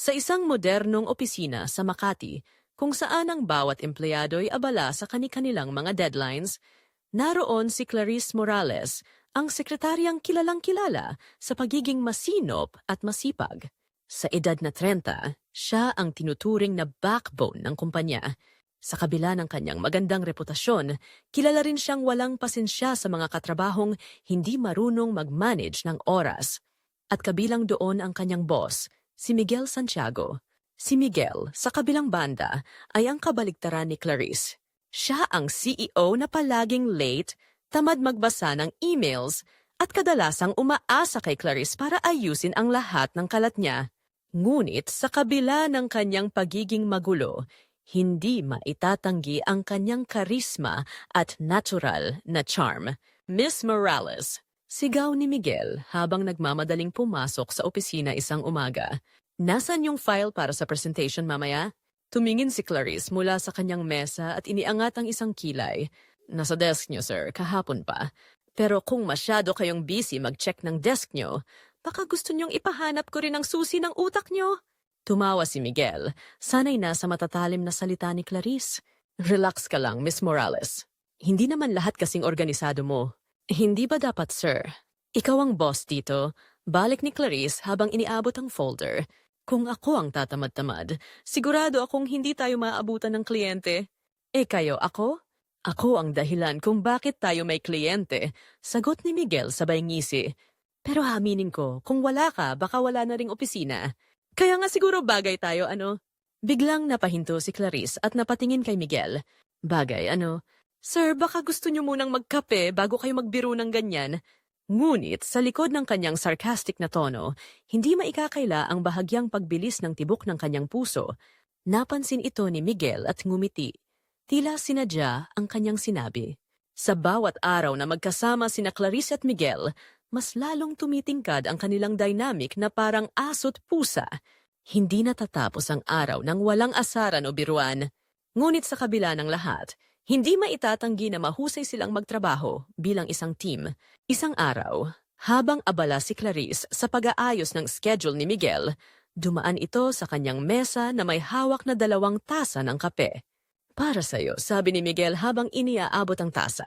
Sa isang modernong opisina sa Makati, kung saan ang bawat empleyado ay abala sa kani-kanilang mga deadlines, naroon si Clarice Morales, ang sekretaryang kilalang kilala sa pagiging masinop at masipag. Sa edad na 30, siya ang tinuturing na backbone ng kumpanya. Sa kabila ng kanyang magandang reputasyon, kilala rin siyang walang pasensya sa mga katrabahong hindi marunong mag-manage ng oras. At kabilang doon ang kanyang boss, si Miguel Santiago. Si Miguel, sa kabilang banda, ay ang kabaligtaran ni Clarice. Siya ang CEO na palaging late, tamad magbasa ng emails, at kadalasang umaasa kay Clarice para ayusin ang lahat ng kalat niya. Ngunit sa kabila ng kanyang pagiging magulo, hindi maitatanggi ang kanyang karisma at natural na charm. Miss Morales, sigaw ni Miguel habang nagmamadaling pumasok sa opisina isang umaga. Nasaan yung file para sa presentation mamaya? Tumingin si Clarice mula sa kanyang mesa at iniangat ang isang kilay. Nasa desk niyo, sir, kahapon pa. Pero kung masyado kayong busy mag-check ng desk niyo, baka gusto niyong ipahanap ko rin ang susi ng utak niyo. Tumawa si Miguel, sanay na sa matatalim na salita ni Clarice. Relax ka lang, Miss Morales. Hindi naman lahat kasing organisado mo. Hindi ba dapat, sir? Ikaw ang boss dito. Balik ni Clarice habang iniabot ang folder. Kung ako ang tatamad-tamad, sigurado akong hindi tayo maaabutan ng kliyente. Eh kayo, ako? Ako ang dahilan kung bakit tayo may kliyente, sagot ni Miguel sabay ngisi. Pero aminin ko, kung wala ka, baka wala na ring opisina. Kaya nga siguro bagay tayo, ano? Biglang napahinto si Clarice at napatingin kay Miguel. Bagay, ano? Sir, baka gusto niyo munang magkape bago kayo magbiro ng ganyan. Ngunit sa likod ng kanyang sarcastic na tono, hindi maikakaila ang bahagyang pagbilis ng tibok ng kanyang puso. Napansin ito ni Miguel at ngumiti. Tila sinadya ang kanyang sinabi. Sa bawat araw na magkasama sina Clarice at Miguel, mas lalong tumitingkad ang kanilang dynamic na parang aso't pusa. Hindi natatapos ang araw ng walang asaran o biruan. Ngunit sa kabila ng lahat, hindi maitatanggi na mahusay silang magtrabaho bilang isang team. Isang araw, habang abala si Clarice sa pag-aayos ng schedule ni Miguel, dumaan ito sa kanyang mesa na may hawak na dalawang tasa ng kape. Para sa'yo, sabi ni Miguel habang iniaabot ang tasa.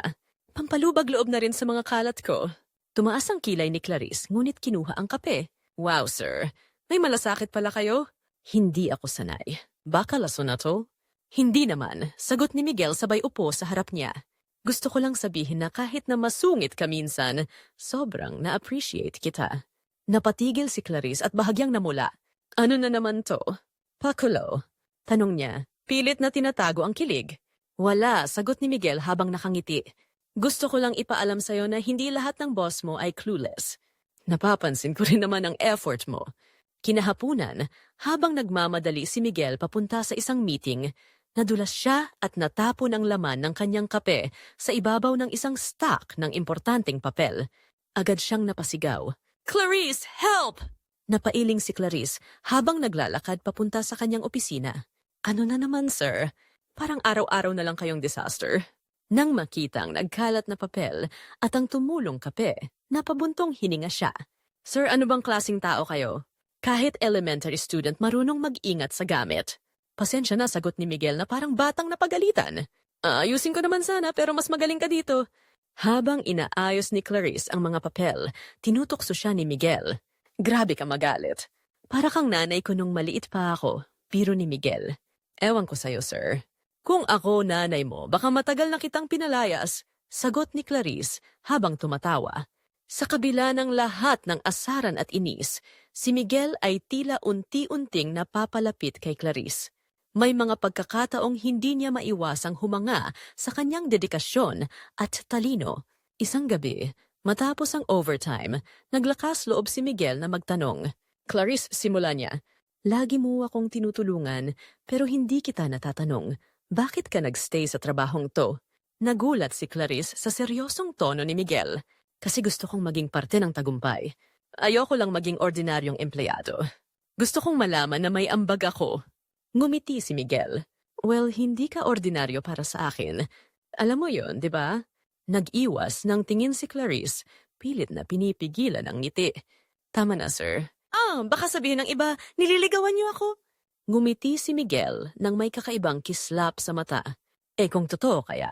Pampalubag loob na rin sa mga kalat ko. Tumaas ang kilay ni Clarice, ngunit kinuha ang kape. Wow, sir. May malasakit pala kayo? Hindi ako sanay. Baka laso na to? Hindi naman, sagot ni Miguel sabay upo sa harap niya. Gusto ko lang sabihin na kahit na masungit ka minsan, sobrang na-appreciate kita. Napatigil si Clarice at bahagyang namula. Ano na naman to? Pakulo. Tanong niya, pilit na tinatago ang kilig. Wala, sagot ni Miguel habang nakangiti. Gusto ko lang ipaalam sa'yo na hindi lahat ng boss mo ay clueless. Napapansin ko rin naman ang effort mo. Kinahapunan, habang nagmamadali si Miguel papunta sa isang meeting, nadulas siya at natapon ang laman ng kanyang kape sa ibabaw ng isang stack ng importanteng papel. Agad siyang napasigaw. Clarice, help! Napailing si Clarice habang naglalakad papunta sa kanyang opisina. Ano na naman, sir? Parang araw-araw na lang kayong disaster. Nang makita ang nagkalat na papel at ang tumulong kape, napabuntong hininga siya. Sir, ano bang klasing tao kayo? Kahit elementary student marunong mag-ingat sa gamit. Pasensya na sagot ni Miguel na parang batang napagalitan. Ayusin ko naman sana pero mas magaling ka dito. Habang inaayos ni Clarice ang mga papel, tinutokso siya ni Miguel. Grabe ka magalit. Para kang nanay ko nung maliit pa ako, biro ni Miguel. Ewan ko sa'yo, sir. Kung ako nanay mo, baka matagal na kitang pinalayas, sagot ni Clarice habang tumatawa. Sa kabila ng lahat ng asaran at inis, si Miguel ay tila unti-unting napapalapit kay Clarice. May mga pagkakataong hindi niya maiwasang humanga sa kanyang dedikasyon at talino. Isang gabi, matapos ang overtime, naglakas loob si Miguel na magtanong. Clarice, simula niya. Lagi mo akong tinutulungan, pero hindi kita natatanong. Bakit ka nagstay sa trabahong to? Nagulat si Clarice sa seryosong tono ni Miguel. Kasi gusto kong maging parte ng tagumpay. Ayoko lang maging ordinaryong empleyado. Gusto kong malaman na may ambag ako. Ngumiti si Miguel. Well, hindi ka ordinaryo para sa akin. Alam mo yon, di ba? Nag-iwas ng tingin si Clarice, pilit na pinipigilan ang ngiti. Tama na, sir. Ah, baka sabihin ng iba, nililigawan niyo ako. Ngumiti si Miguel nang may kakaibang kislap sa mata. Eh kung totoo kaya,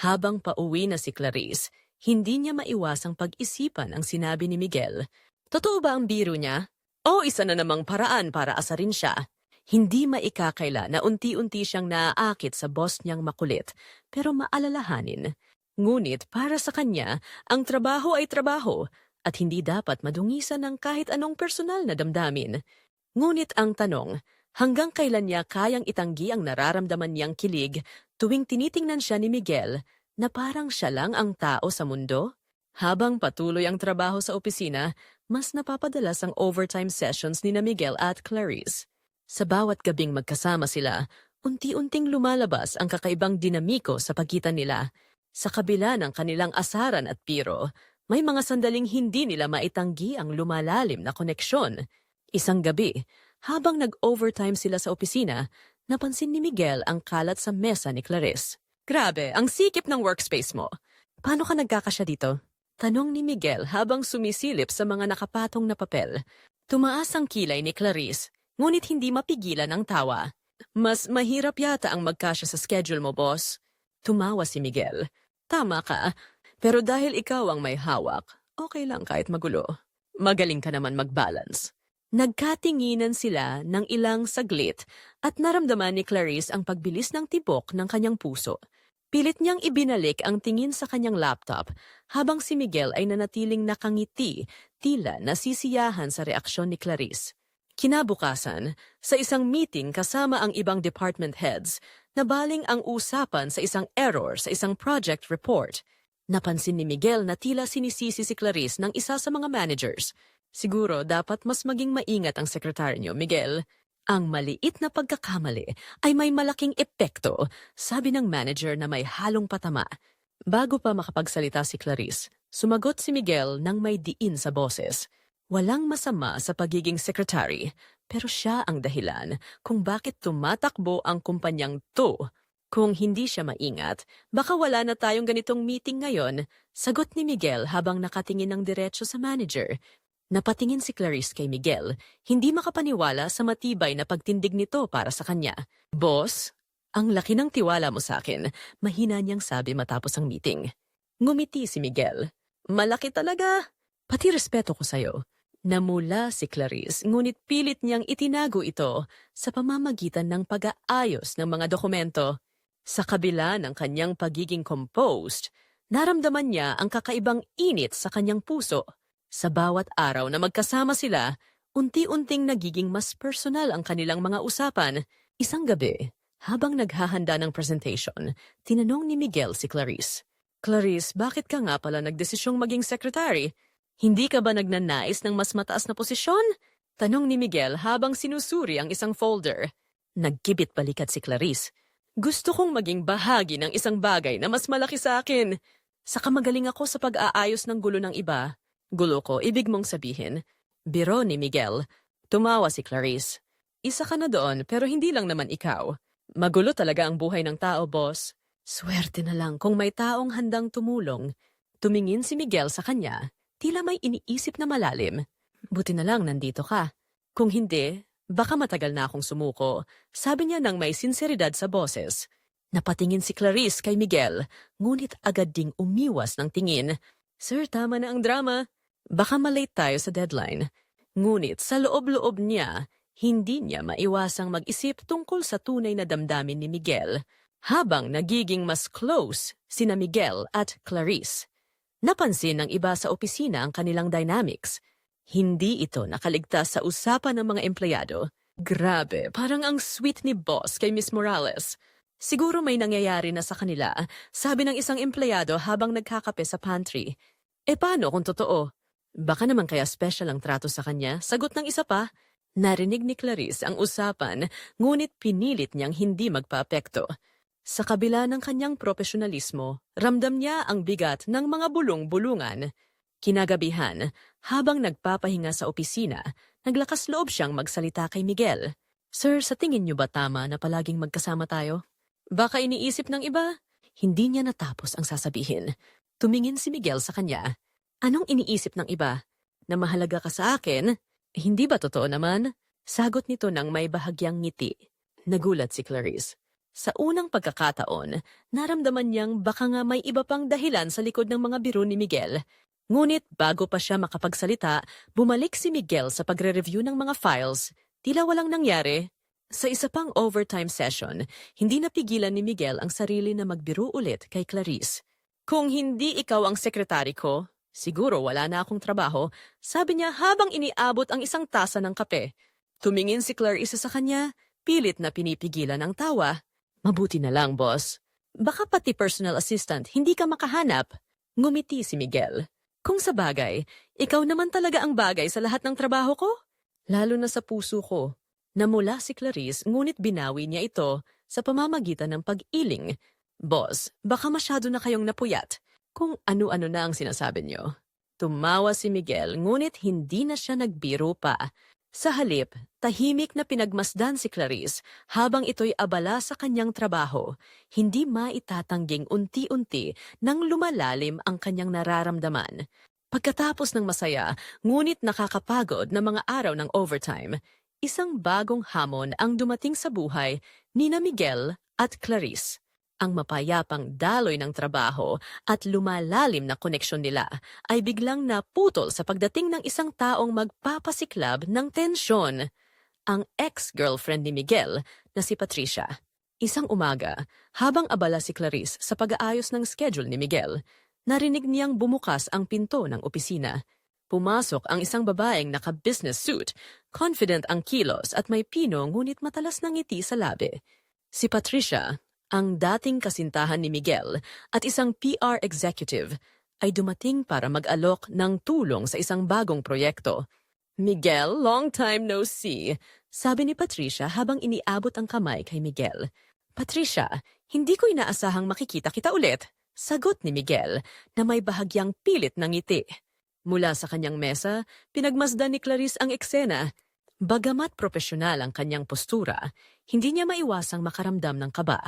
habang pauwi na si Clarice, hindi niya maiwasang pag-isipan ang sinabi ni Miguel. Totoo ba ang biro niya? O isa na namang paraan para asarin siya? Hindi maikakaila na unti-unti siyang naaakit sa boss niyang makulit, pero maalalahanin. Ngunit para sa kanya, ang trabaho ay trabaho at hindi dapat madungisan ng kahit anong personal na damdamin. Ngunit ang tanong, hanggang kailan niya kayang itanggi ang nararamdaman niyang kilig tuwing tinitingnan siya ni Miguel na parang siya lang ang tao sa mundo? Habang patuloy ang trabaho sa opisina, mas napapadalas ang overtime sessions ni na Miguel at Clarice. Sa bawat gabing magkasama sila, unti-unting lumalabas ang kakaibang dinamiko sa pagitan nila. Sa kabila ng kanilang asaran at piro, may mga sandaling hindi nila maitanggi ang lumalalim na koneksyon. Isang gabi, habang nag-overtime sila sa opisina, napansin ni Miguel ang kalat sa mesa ni Clarice. Grabe, ang sikip ng workspace mo. Paano ka nagkakasya dito? Tanong ni Miguel habang sumisilip sa mga nakapatong na papel. Tumaas ang kilay ni Clarice, ngunit hindi mapigilan ang tawa. Mas mahirap yata ang magkasya sa schedule mo, boss. Tumawa si Miguel. Tama ka, pero dahil ikaw ang may hawak, okay lang kahit magulo. Magaling ka naman mag-balance. Nagkatinginan sila ng ilang saglit at naramdaman ni Clarice ang pagbilis ng tibok ng kanyang puso. Pilit niyang ibinalik ang tingin sa kanyang laptop habang si Miguel ay nanatiling nakangiti, tila nasisiyahan sa reaksyon ni Clarice. Kinabukasan, sa isang meeting kasama ang ibang department heads, nabaling ang usapan sa isang error sa isang project report. Napansin ni Miguel na tila sinisisi si Clarice ng isa sa mga managers. Siguro dapat mas maging maingat ang sekretary niyo, Miguel. Ang maliit na pagkakamali ay may malaking epekto, sabi ng manager na may halong patama. Bago pa makapagsalita si Clarice, sumagot si Miguel ng may diin sa boses. Walang masama sa pagiging secretary, pero siya ang dahilan kung bakit tumatakbo ang kumpanyang to. Kung hindi siya maingat, baka wala na tayong ganitong meeting ngayon, sagot ni Miguel habang nakatingin ng diretso sa manager. Napatingin si Clarice kay Miguel, hindi makapaniwala sa matibay na pagtindig nito para sa kanya. Boss, ang laki ng tiwala mo sa akin, mahina niyang sabi matapos ang meeting. Ngumiti si Miguel. Malaki talaga. Pati respeto ko sa'yo. Namula si Clarice, ngunit pilit niyang itinago ito sa pamamagitan ng pag-aayos ng mga dokumento. Sa kabila ng kanyang pagiging composed, naramdaman niya ang kakaibang init sa kanyang puso. Sa bawat araw na magkasama sila, unti-unting nagiging mas personal ang kanilang mga usapan. Isang gabi, habang naghahanda ng presentation, tinanong ni Miguel si Clarice. Clarice, bakit ka nga pala nagdesisyong maging secretary? Hindi ka ba nagnanais ng mas mataas na posisyon? Tanong ni Miguel habang sinusuri ang isang folder. Nagkibit balikat si Clarice. Gusto kong maging bahagi ng isang bagay na mas malaki sa akin. Saka magaling ako sa pag-aayos ng gulo ng iba. Gulo ko, ibig mong sabihin. Biro ni Miguel. Tumawa si Clarice. Isa ka na doon pero hindi lang naman ikaw. Magulo talaga ang buhay ng tao, boss. Swerte na lang kung may taong handang tumulong. Tumingin si Miguel sa kanya, tila may iniisip na malalim. Buti na lang nandito ka. Kung hindi, baka matagal na akong sumuko, sabi niya nang may sinseridad sa boses. Napatingin si Clarice kay Miguel, ngunit agad ding umiwas ng tingin. Sir, tama na ang drama. Baka malate tayo sa deadline. Ngunit sa loob-loob niya, hindi niya maiwasang mag-isip tungkol sa tunay na damdamin ni Miguel habang nagiging mas close sina Miguel at Clarice. Napansin ng iba sa opisina ang kanilang dynamics. Hindi ito nakaligtas sa usapan ng mga empleyado. Grabe, parang ang sweet ni boss kay Miss Morales. Siguro may nangyayari na sa kanila, sabi ng isang empleyado habang nagkakape sa pantry. E paano kung totoo? Baka naman kaya special ang trato sa kanya, sagot ng isa pa. Narinig ni Clarice ang usapan, ngunit pinilit niyang hindi magpaapekto. Sa kabila ng kanyang profesionalismo, ramdam niya ang bigat ng mga bulong-bulungan. Kinagabihan, habang nagpapahinga sa opisina, naglakas loob siyang magsalita kay Miguel. Sir, sa tingin niyo ba tama na palaging magkasama tayo? Baka iniisip ng iba. Hindi niya natapos ang sasabihin. Tumingin si Miguel sa kanya. Anong iniisip ng iba? Na mahalaga ka sa akin? Hindi ba totoo naman? Sagot nito ng may bahagyang ngiti. Nagulat si Clarice. Sa unang pagkakataon, naramdaman niyang baka nga may iba pang dahilan sa likod ng mga biro ni Miguel. Ngunit bago pa siya makapagsalita, bumalik si Miguel sa pagre-review ng mga files. Tila walang nangyari. Sa isa pang overtime session, hindi napigilan ni Miguel ang sarili na magbiro ulit kay Clarice. Kung hindi ikaw ang sekretary ko, siguro wala na akong trabaho, sabi niya habang iniabot ang isang tasa ng kape. Tumingin si Clarice sa kanya, pilit na pinipigilan ang tawa. Mabuti na lang, boss. Baka pati personal assistant hindi ka makahanap. Ngumiti si Miguel. Kung sa bagay, ikaw naman talaga ang bagay sa lahat ng trabaho ko. Lalo na sa puso ko. Namula si Clarice ngunit binawi niya ito sa pamamagitan ng pag-iling. Boss, baka masyado na kayong napuyat kung ano-ano na ang sinasabi niyo. Tumawa si Miguel ngunit hindi na siya nagbiro pa. Sa halip, tahimik na pinagmasdan si Clarice habang ito'y abala sa kanyang trabaho, hindi maitatangging unti-unti nang lumalalim ang kanyang nararamdaman. Pagkatapos ng masaya, ngunit nakakapagod na mga araw ng overtime, isang bagong hamon ang dumating sa buhay ni na Miguel at Clarice. Ang mapayapang daloy ng trabaho at lumalalim na koneksyon nila ay biglang naputol sa pagdating ng isang taong magpapasiklab ng tensyon. Ang ex-girlfriend ni Miguel na si Patricia. Isang umaga, habang abala si Clarice sa pag-aayos ng schedule ni Miguel, narinig niyang bumukas ang pinto ng opisina. Pumasok ang isang babaeng naka-business suit, confident ang kilos at may pino ngunit matalas ng ngiti sa labi. Si Patricia, ang dating kasintahan ni Miguel at isang PR executive, ay dumating para mag-alok ng tulong sa isang bagong proyekto. Miguel, long time no see, sabi ni Patricia habang iniabot ang kamay kay Miguel. Patricia, hindi ko inaasahang makikita kita ulit. Sagot ni Miguel na may bahagyang pilit ng ngiti. Mula sa kanyang mesa, pinagmasdan ni Clarice ang eksena. Bagamat profesional ang kanyang postura, hindi niya maiwasang makaramdam ng kaba.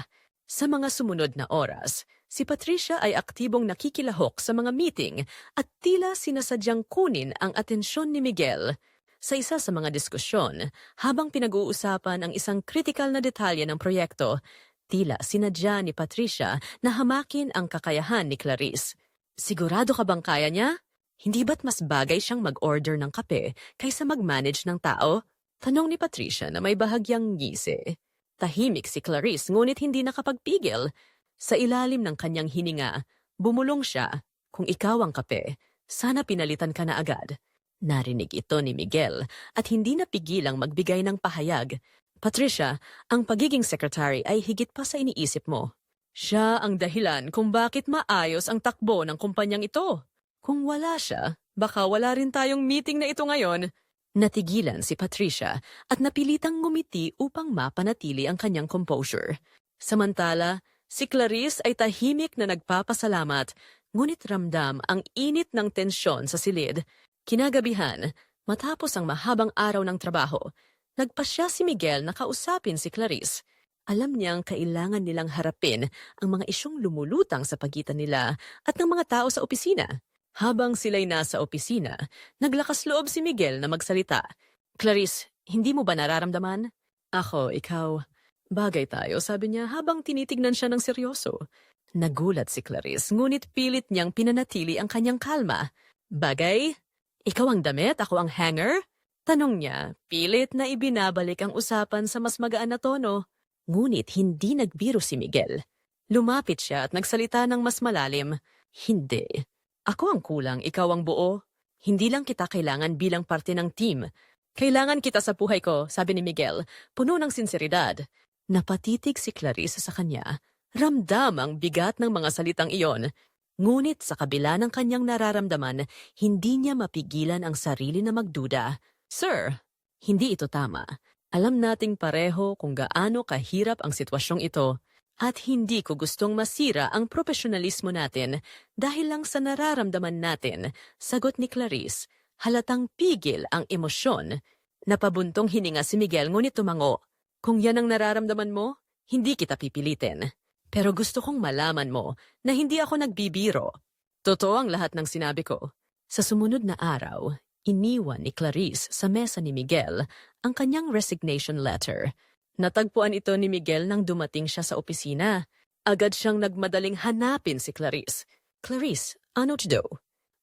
Sa mga sumunod na oras, si Patricia ay aktibong nakikilahok sa mga meeting at tila sinasadyang kunin ang atensyon ni Miguel. Sa isa sa mga diskusyon, habang pinag-uusapan ang isang kritikal na detalye ng proyekto, tila sinadya ni Patricia na hamakin ang kakayahan ni Clarice. Sigurado ka bang kaya niya? Hindi ba't mas bagay siyang mag-order ng kape kaysa mag-manage ng tao? Tanong ni Patricia na may bahagyang ngisi. Tahimik si Clarice ngunit hindi nakapagpigil. Sa ilalim ng kanyang hininga, bumulong siya. Kung ikaw ang kape, sana pinalitan ka na agad. Narinig ito ni Miguel at hindi napigilang magbigay ng pahayag. Patricia, ang pagiging secretary ay higit pa sa iniisip mo. Siya ang dahilan kung bakit maayos ang takbo ng kumpanyang ito. Kung wala siya, baka wala rin tayong meeting na ito ngayon. Natigilan si Patricia at napilitang ngumiti upang mapanatili ang kanyang composure. Samantala, si Clarice ay tahimik na nagpapasalamat, ngunit ramdam ang init ng tensyon sa silid. Kinagabihan, matapos ang mahabang araw ng trabaho, nagpasya si Miguel na kausapin si Clarice. Alam niyang kailangan nilang harapin ang mga isyong lumulutang sa pagitan nila at ng mga tao sa opisina. Habang sila'y nasa opisina, naglakas loob si Miguel na magsalita. Clarice, hindi mo ba nararamdaman? Ako, ikaw. Bagay tayo, sabi niya habang tinitignan siya ng seryoso. Nagulat si Clarice, ngunit pilit niyang pinanatili ang kanyang kalma. Bagay? Ikaw ang damit, ako ang hanger? Tanong niya, pilit na ibinabalik ang usapan sa mas magaan na tono. Ngunit hindi nagbiro si Miguel. Lumapit siya at nagsalita ng mas malalim. Hindi. Ako ang kulang, ikaw ang buo. Hindi lang kita kailangan bilang parte ng team. Kailangan kita sa buhay ko, sabi ni Miguel, puno ng sinseridad. Napatitig si Clarice sa kanya. Ramdam ang bigat ng mga salitang iyon. Ngunit sa kabila ng kanyang nararamdaman, hindi niya mapigilan ang sarili na magduda. Sir, hindi ito tama. Alam nating pareho kung gaano kahirap ang sitwasyong ito. At hindi ko gustong masira ang profesionalismo natin dahil lang sa nararamdaman natin, sagot ni Clarice, halatang pigil ang emosyon. Napabuntong hininga si Miguel ngunit tumango. Kung yan ang nararamdaman mo, hindi kita pipilitin. Pero gusto kong malaman mo na hindi ako nagbibiro. Totoo ang lahat ng sinabi ko. Sa sumunod na araw, Iniwan ni Clarice sa mesa ni Miguel ang kanyang resignation letter. Natagpuan ito ni Miguel nang dumating siya sa opisina. Agad siyang nagmadaling hanapin si Clarice. Clarice, ano do?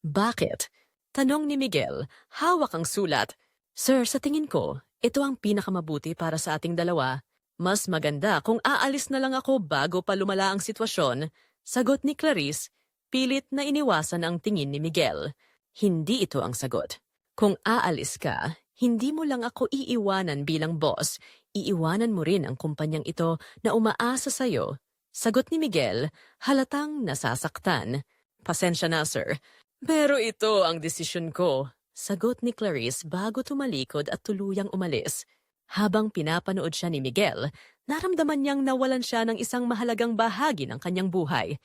Bakit? Tanong ni Miguel, hawak ang sulat. Sir, sa tingin ko, ito ang pinakamabuti para sa ating dalawa. Mas maganda kung aalis na lang ako bago pa lumala ang sitwasyon. Sagot ni Clarice, pilit na iniwasan ang tingin ni Miguel. Hindi ito ang sagot. Kung aalis ka, hindi mo lang ako iiwanan bilang boss, iiwanan mo rin ang kumpanyang ito na umaasa sa'yo. Sagot ni Miguel, halatang nasasaktan. Pasensya na, sir. Pero ito ang desisyon ko. Sagot ni Clarice bago tumalikod at tuluyang umalis. Habang pinapanood siya ni Miguel, naramdaman niyang nawalan siya ng isang mahalagang bahagi ng kanyang buhay.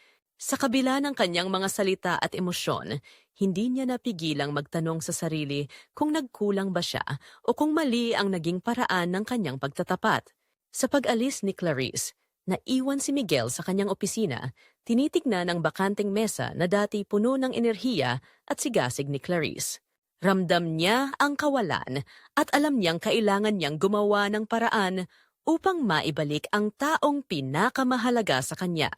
Sa kabila ng kanyang mga salita at emosyon, hindi niya napigilang magtanong sa sarili kung nagkulang ba siya o kung mali ang naging paraan ng kanyang pagtatapat. Sa pag-alis ni Clarice, naiwan si Miguel sa kanyang opisina, tinitignan ang bakanteng mesa na dati puno ng enerhiya at sigasig ni Clarice. Ramdam niya ang kawalan at alam niyang kailangan niyang gumawa ng paraan upang maibalik ang taong pinakamahalaga sa kanya.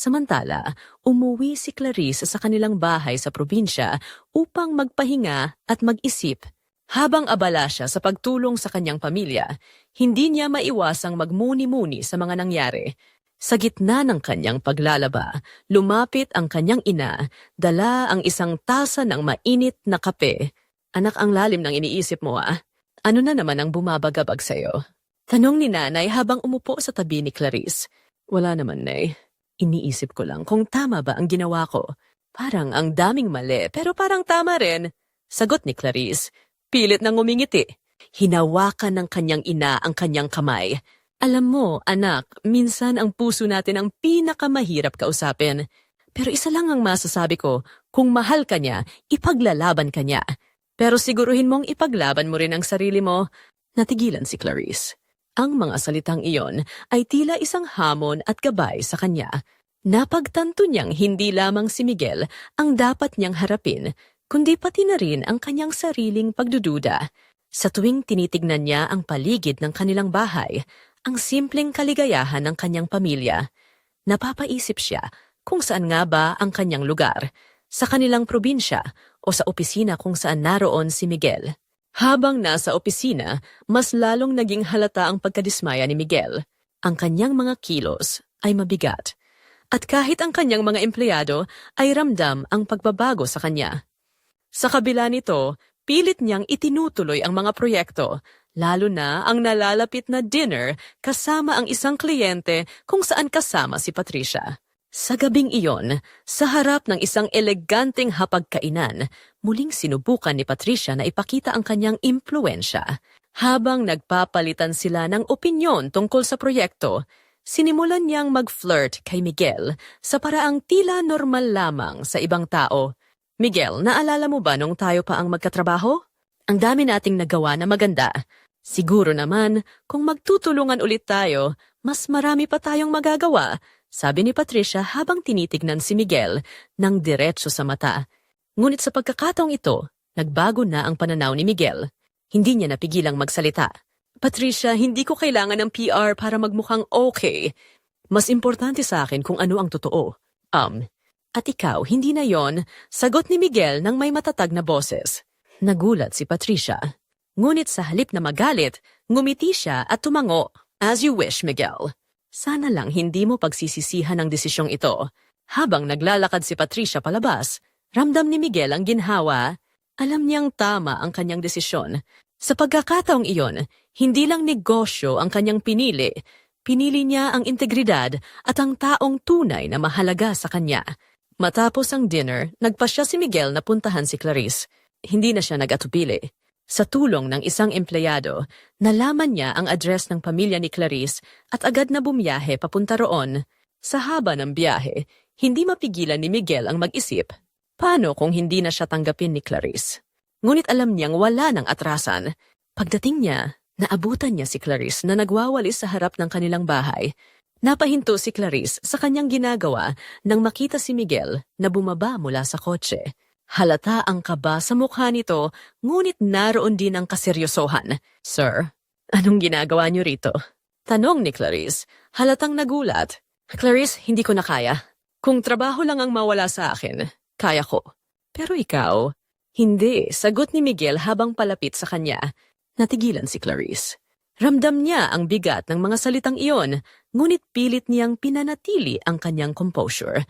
Samantala, umuwi si Clarice sa kanilang bahay sa probinsya upang magpahinga at mag-isip. Habang abala siya sa pagtulong sa kanyang pamilya, hindi niya maiwasang magmuni-muni sa mga nangyari. Sa gitna ng kanyang paglalaba, lumapit ang kanyang ina, dala ang isang tasa ng mainit na kape. Anak ang lalim ng iniisip mo ah. Ano na naman ang bumabagabag sa'yo? Tanong ni nanay habang umupo sa tabi ni Clarice. Wala naman, nay. Iniisip ko lang kung tama ba ang ginawa ko. Parang ang daming mali, pero parang tama rin. Sagot ni Clarice. Pilit nang umingiti. Hinawakan ng kanyang ina ang kanyang kamay. Alam mo, anak, minsan ang puso natin ang pinakamahirap kausapin. Pero isa lang ang masasabi ko, kung mahal ka niya, ipaglalaban ka niya. Pero siguruhin mong ipaglaban mo rin ang sarili mo. Natigilan si Clarice. Ang mga salitang iyon ay tila isang hamon at gabay sa kanya. Napagtanto niyang hindi lamang si Miguel ang dapat niyang harapin, kundi pati na rin ang kanyang sariling pagdududa. Sa tuwing tinitignan niya ang paligid ng kanilang bahay, ang simpleng kaligayahan ng kanyang pamilya, napapaisip siya kung saan nga ba ang kanyang lugar, sa kanilang probinsya o sa opisina kung saan naroon si Miguel. Habang nasa opisina, mas lalong naging halata ang pagkadismaya ni Miguel. Ang kanyang mga kilos ay mabigat. At kahit ang kanyang mga empleyado ay ramdam ang pagbabago sa kanya. Sa kabila nito, pilit niyang itinutuloy ang mga proyekto, lalo na ang nalalapit na dinner kasama ang isang kliyente kung saan kasama si Patricia. Sa gabing iyon, sa harap ng isang eleganteng hapagkainan, muling sinubukan ni Patricia na ipakita ang kanyang impluensya. Habang nagpapalitan sila ng opinyon tungkol sa proyekto, sinimulan niyang mag-flirt kay Miguel sa paraang tila normal lamang sa ibang tao. Miguel, naalala mo ba nung tayo pa ang magkatrabaho? Ang dami nating nagawa na maganda. Siguro naman, kung magtutulungan ulit tayo, mas marami pa tayong magagawa sabi ni Patricia habang tinitignan si Miguel ng diretso sa mata. Ngunit sa pagkakataong ito, nagbago na ang pananaw ni Miguel. Hindi niya napigilang magsalita. Patricia, hindi ko kailangan ng PR para magmukhang okay. Mas importante sa akin kung ano ang totoo. Um, at ikaw, hindi na yon, sagot ni Miguel ng may matatag na boses. Nagulat si Patricia. Ngunit sa halip na magalit, ngumiti siya at tumango. As you wish, Miguel. Sana lang hindi mo pagsisisihan ang desisyong ito. Habang naglalakad si Patricia palabas, ramdam ni Miguel ang ginhawa. Alam niyang tama ang kanyang desisyon. Sa pagkakataong iyon, hindi lang negosyo ang kanyang pinili. Pinili niya ang integridad at ang taong tunay na mahalaga sa kanya. Matapos ang dinner, nagpasya si Miguel na puntahan si Clarice. Hindi na siya nag-atupili. Sa tulong ng isang empleyado, nalaman niya ang address ng pamilya ni Clarice at agad na bumiyahe papunta roon. Sa haba ng biyahe, hindi mapigilan ni Miguel ang mag-isip. Paano kung hindi na siya tanggapin ni Clarice? Ngunit alam niyang wala ng atrasan. Pagdating niya, naabutan niya si Clarice na nagwawalis sa harap ng kanilang bahay. Napahinto si Clarice sa kanyang ginagawa nang makita si Miguel na bumaba mula sa kotse. Halata ang kaba sa mukha nito, ngunit naroon din ang kaseryosohan. Sir, anong ginagawa niyo rito? Tanong ni Clarice, halatang nagulat. Clarice, hindi ko na kaya. Kung trabaho lang ang mawala sa akin, kaya ko. Pero ikaw, hindi, sagot ni Miguel habang palapit sa kanya. Natigilan si Clarice. Ramdam niya ang bigat ng mga salitang iyon, ngunit pilit niyang pinanatili ang kanyang composure.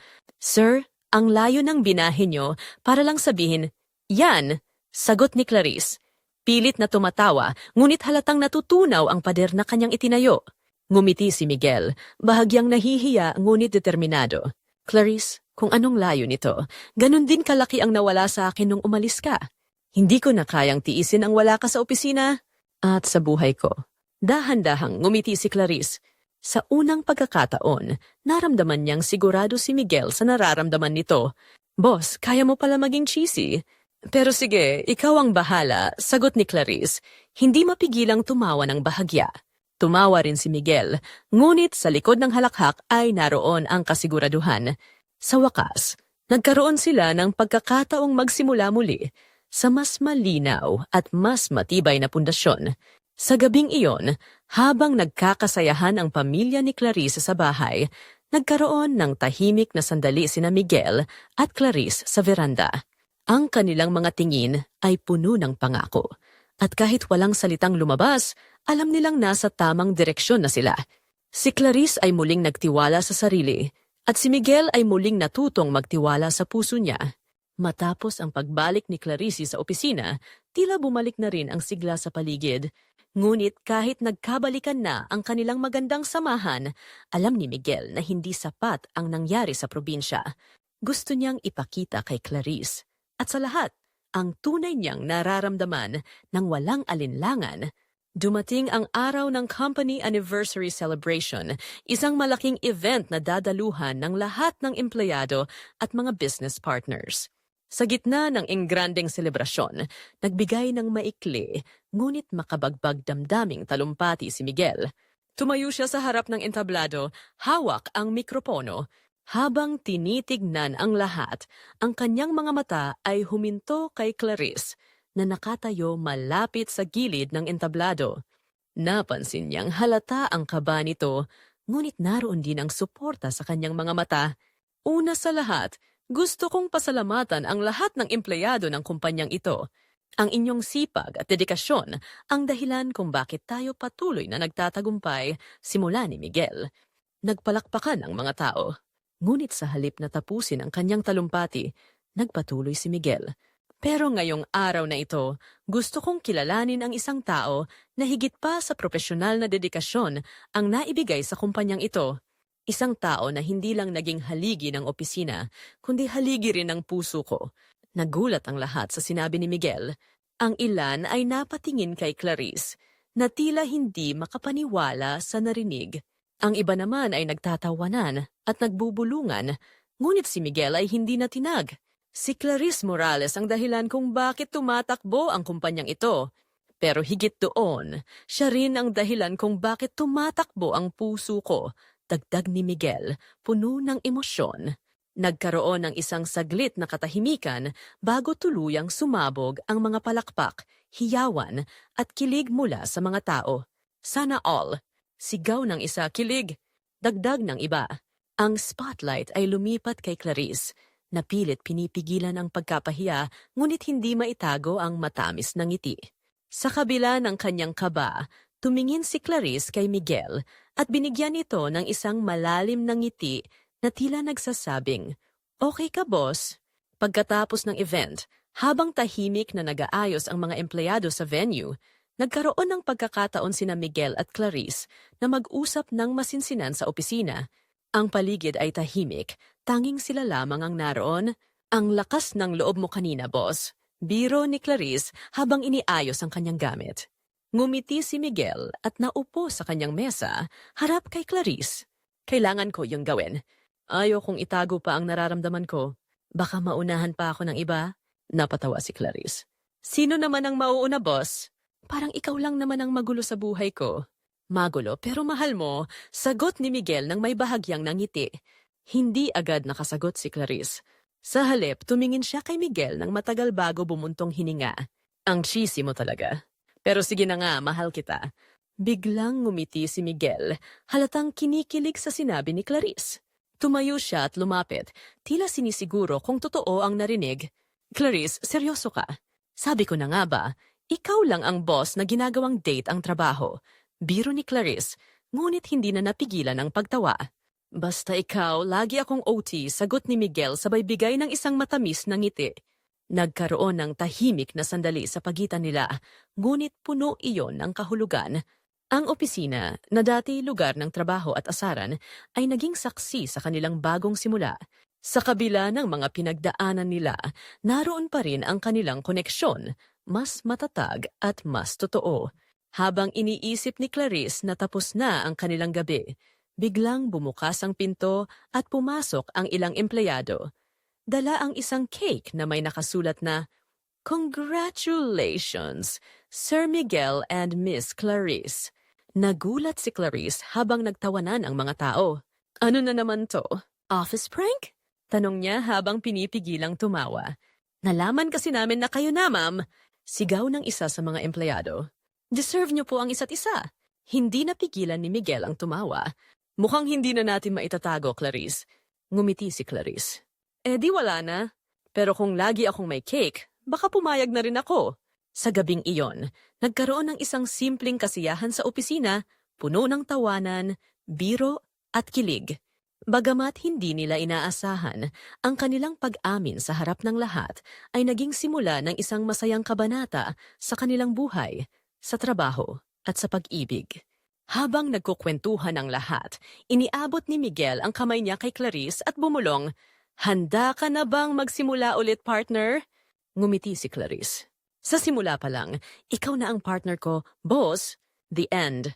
Sir, ang layo ng binahe niyo para lang sabihin, yan, sagot ni Clarice. Pilit na tumatawa, ngunit halatang natutunaw ang pader na kanyang itinayo. Ngumiti si Miguel, bahagyang nahihiya ngunit determinado. Clarice, kung anong layo nito, ganun din kalaki ang nawala sa akin nung umalis ka. Hindi ko na kayang tiisin ang wala ka sa opisina at sa buhay ko. Dahan-dahang ngumiti si Clarice. Sa unang pagkakataon, naramdaman niyang sigurado si Miguel sa nararamdaman nito. Boss, kaya mo pala maging cheesy. Pero sige, ikaw ang bahala, sagot ni Clarice. Hindi mapigilang tumawa ng bahagya. Tumawa rin si Miguel, ngunit sa likod ng halakhak ay naroon ang kasiguraduhan. Sa wakas, nagkaroon sila ng pagkakataong magsimula muli sa mas malinaw at mas matibay na pundasyon. Sa gabing iyon, habang nagkakasayahan ang pamilya ni Clarice sa bahay, nagkaroon ng tahimik na sandali sina Miguel at Clarice sa veranda. Ang kanilang mga tingin ay puno ng pangako. At kahit walang salitang lumabas, alam nilang nasa tamang direksyon na sila. Si Clarice ay muling nagtiwala sa sarili at si Miguel ay muling natutong magtiwala sa puso niya. Matapos ang pagbalik ni Clarice sa opisina, tila bumalik na rin ang sigla sa paligid. Ngunit kahit nagkabalikan na ang kanilang magandang samahan, alam ni Miguel na hindi sapat ang nangyari sa probinsya. Gusto niyang ipakita kay Clarice. At sa lahat, ang tunay niyang nararamdaman ng walang alinlangan. Dumating ang araw ng company anniversary celebration, isang malaking event na dadaluhan ng lahat ng empleyado at mga business partners. Sa gitna ng ingranding selebrasyon, nagbigay ng maikli, ngunit makabagbag damdaming talumpati si Miguel. Tumayo siya sa harap ng entablado, hawak ang mikropono. Habang tinitignan ang lahat, ang kanyang mga mata ay huminto kay Clarice na nakatayo malapit sa gilid ng entablado. Napansin niyang halata ang kaba nito, ngunit naroon din ang suporta sa kanyang mga mata. Una sa lahat, gusto kong pasalamatan ang lahat ng empleyado ng kumpanyang ito. Ang inyong sipag at dedikasyon ang dahilan kung bakit tayo patuloy na nagtatagumpay, simula ni Miguel. Nagpalakpakan ang mga tao. Ngunit sa halip na tapusin ang kanyang talumpati, nagpatuloy si Miguel. Pero ngayong araw na ito, gusto kong kilalanin ang isang tao na higit pa sa profesional na dedikasyon ang naibigay sa kumpanyang ito. Isang tao na hindi lang naging haligi ng opisina, kundi haligi rin ng puso ko. Nagulat ang lahat sa sinabi ni Miguel. Ang ilan ay napatingin kay Clarice, na tila hindi makapaniwala sa narinig. Ang iba naman ay nagtatawanan at nagbubulungan, ngunit si Miguel ay hindi natinag. Si Clarice Morales ang dahilan kung bakit tumatakbo ang kumpanyang ito. Pero higit doon, siya rin ang dahilan kung bakit tumatakbo ang puso ko dagdag ni Miguel, puno ng emosyon. Nagkaroon ng isang saglit na katahimikan bago tuluyang sumabog ang mga palakpak, hiyawan at kilig mula sa mga tao. Sana all. Sigaw ng isa kilig. Dagdag ng iba. Ang spotlight ay lumipat kay Clarice. Napilit pinipigilan ang pagkapahiya ngunit hindi maitago ang matamis ng ngiti. Sa kabila ng kanyang kaba, tumingin si Clarice kay Miguel at binigyan ito ng isang malalim na ngiti na tila nagsasabing, Okay ka boss? Pagkatapos ng event, habang tahimik na nag-aayos ang mga empleyado sa venue, nagkaroon ng pagkakataon sina Miguel at Clarice na mag-usap ng masinsinan sa opisina. Ang paligid ay tahimik, tanging sila lamang ang naroon. Ang lakas ng loob mo kanina, boss. Biro ni Clarice habang iniayos ang kanyang gamit. Ngumiti si Miguel at naupo sa kanyang mesa, harap kay Clarice. Kailangan ko yung gawin. Ayaw kong itago pa ang nararamdaman ko. Baka maunahan pa ako ng iba. Napatawa si Clarice. Sino naman ang mauuna, boss? Parang ikaw lang naman ang magulo sa buhay ko. Magulo pero mahal mo, sagot ni Miguel nang may bahagyang nangiti. Hindi agad nakasagot si Clarice. Sa halip, tumingin siya kay Miguel ng matagal bago bumuntong hininga. Ang cheesy mo talaga. Pero sige na nga, mahal kita. Biglang ngumiti si Miguel, halatang kinikilig sa sinabi ni Clarice. Tumayo siya at lumapit, tila sinisiguro kung totoo ang narinig. Clarice, seryoso ka? Sabi ko na nga ba, ikaw lang ang boss na ginagawang date ang trabaho. Biro ni Clarice, ngunit hindi na napigilan ang pagtawa. Basta ikaw, lagi akong OT, sagot ni Miguel sabay bigay ng isang matamis na ngiti. Nagkaroon ng tahimik na sandali sa pagitan nila, ngunit puno iyon ng kahulugan. Ang opisina, na dati lugar ng trabaho at asaran, ay naging saksi sa kanilang bagong simula. Sa kabila ng mga pinagdaanan nila, naroon pa rin ang kanilang koneksyon, mas matatag at mas totoo. Habang iniisip ni Clarice na tapos na ang kanilang gabi, biglang bumukas ang pinto at pumasok ang ilang empleyado. Dala ang isang cake na may nakasulat na, Congratulations, Sir Miguel and Miss Clarice. Nagulat si Clarice habang nagtawanan ang mga tao. Ano na naman to? Office prank? Tanong niya habang pinipigilang tumawa. Nalaman kasi namin na kayo na, ma'am. Sigaw ng isa sa mga empleyado. Deserve niyo po ang isa't isa. Hindi napigilan ni Miguel ang tumawa. Mukhang hindi na natin maitatago, Clarice. Ngumiti si Clarice. Eh di wala na. Pero kung lagi akong may cake, baka pumayag na rin ako. Sa gabing iyon, nagkaroon ng isang simpleng kasiyahan sa opisina, puno ng tawanan, biro at kilig. Bagamat hindi nila inaasahan, ang kanilang pag-amin sa harap ng lahat ay naging simula ng isang masayang kabanata sa kanilang buhay, sa trabaho at sa pag-ibig. Habang nagkukwentuhan ang lahat, iniabot ni Miguel ang kamay niya kay Clarice at bumulong, Handa ka na bang magsimula ulit, partner? Ngumiti si Clarice. Sa simula pa lang, ikaw na ang partner ko, boss. The end.